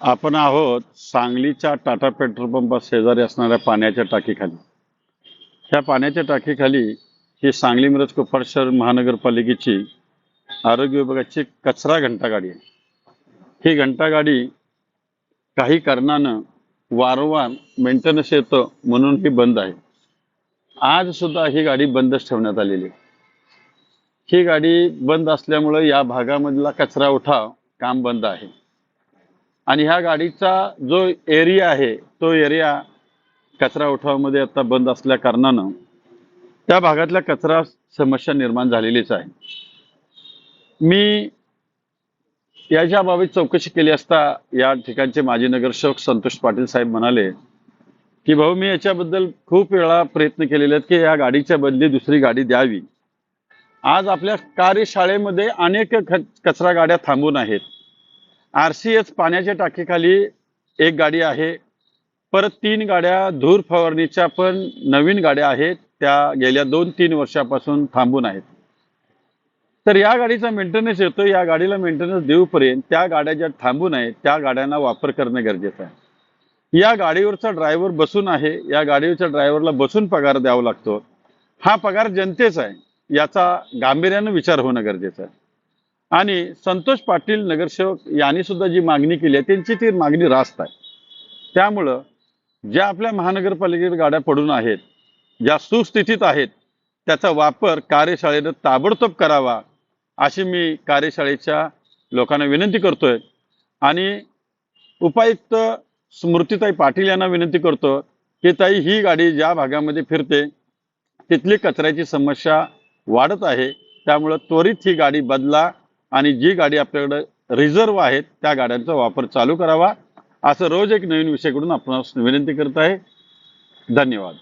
आपण आहोत सांगलीच्या टाटा पेट्रोल पंपा शेजारी असणाऱ्या पाण्याच्या टाकीखाली. ह्या पाण्याच्या टाकीखाली ही सांगली मिरज कोपड शहर महानगरपालिकेची आरोग्य विभागाची कचरा घंटागाडी आहे. ही घंटागाडी काही कारणानं वारंवार मेंटेनन्स येतं म्हणून ही बंद आहे. आज सुद्धा ही गाडी बंदच ठेवण्यात आलेली आहे. ही गाडी बंद असल्यामुळे या भागामधला कचरा उठाव काम बंद आहे. आणि ह्या गाडीचा जो एरिया आहे तो एरिया कचरा उठावामध्ये आता बंद असल्या कारणानं त्या भागातल्या कचरा समस्या निर्माण झालेलीच आहे. मी याच्या बाबत चौकशी केली असता या ठिकाणचे माजी नगरसेवक संतोष पाटील साहेब म्हणाले की भाऊ मी याच्याबद्दल खूप वेळा प्रयत्न केलेले आहेत की या गाडीच्या बदली दुसरी गाडी द्यावी. आज आपल्या कार्यशाळेमध्ये अनेक कचरा गाड्या थांबून आहेत. आर सी एच पाण्याच्या टाकीखाली एक गाडी आहे. परत तीन गाड्या धूर फवारणीच्या पण नवीन गाड्या आहेत. त्या गेल्या दोन तीन वर्षापासून थांबून आहेत. तर या गाडीचा मेंटेनन्स येतो या गाडीला मेंटेनन्स देऊपर्यंत त्या गाड्या ज्या थांबून आहेत त्या गाड्यांना वापर करणं गरजेचं आहे. या गाडीवरचा ड्रायव्हर बसून आहे. या गाडीवरच्या ड्रायव्हरला बसून पगार द्यावा लागतो. हा पगार जनतेचा आहे. याचा गांभीर्यानं विचार होणं गरजेचं आहे. आणि संतोष पाटील नगरसेवक यांनी सुद्धा जी मागणी केली आहे त्यांची ती मागणी रास्त आहे. त्यामुळं ज्या आपल्या महानगरपालिकेत गाड्या पडून आहेत ज्या सुस्थितीत आहेत त्याचा वापर कार्यशाळेनं ताबडतोब करावा अशी मी कार्यशाळेच्या लोकांना विनंती करतोय. आणि उपायुक्त स्मृतीताई पाटील यांना विनंती करतो की ताई ही गाडी ज्या भागामध्ये फिरते तिथली कचऱ्याची समस्या वाढत आहे त्यामुळं त्वरित ही गाडी बदला आणि जी गाडी आपल्याकडे रिझर्व आहेत त्या गाड्यांचा वापर चालू करावा. असं रोज एक नवीन विषयाकडून आपण विनंती करत आहे. धन्यवाद.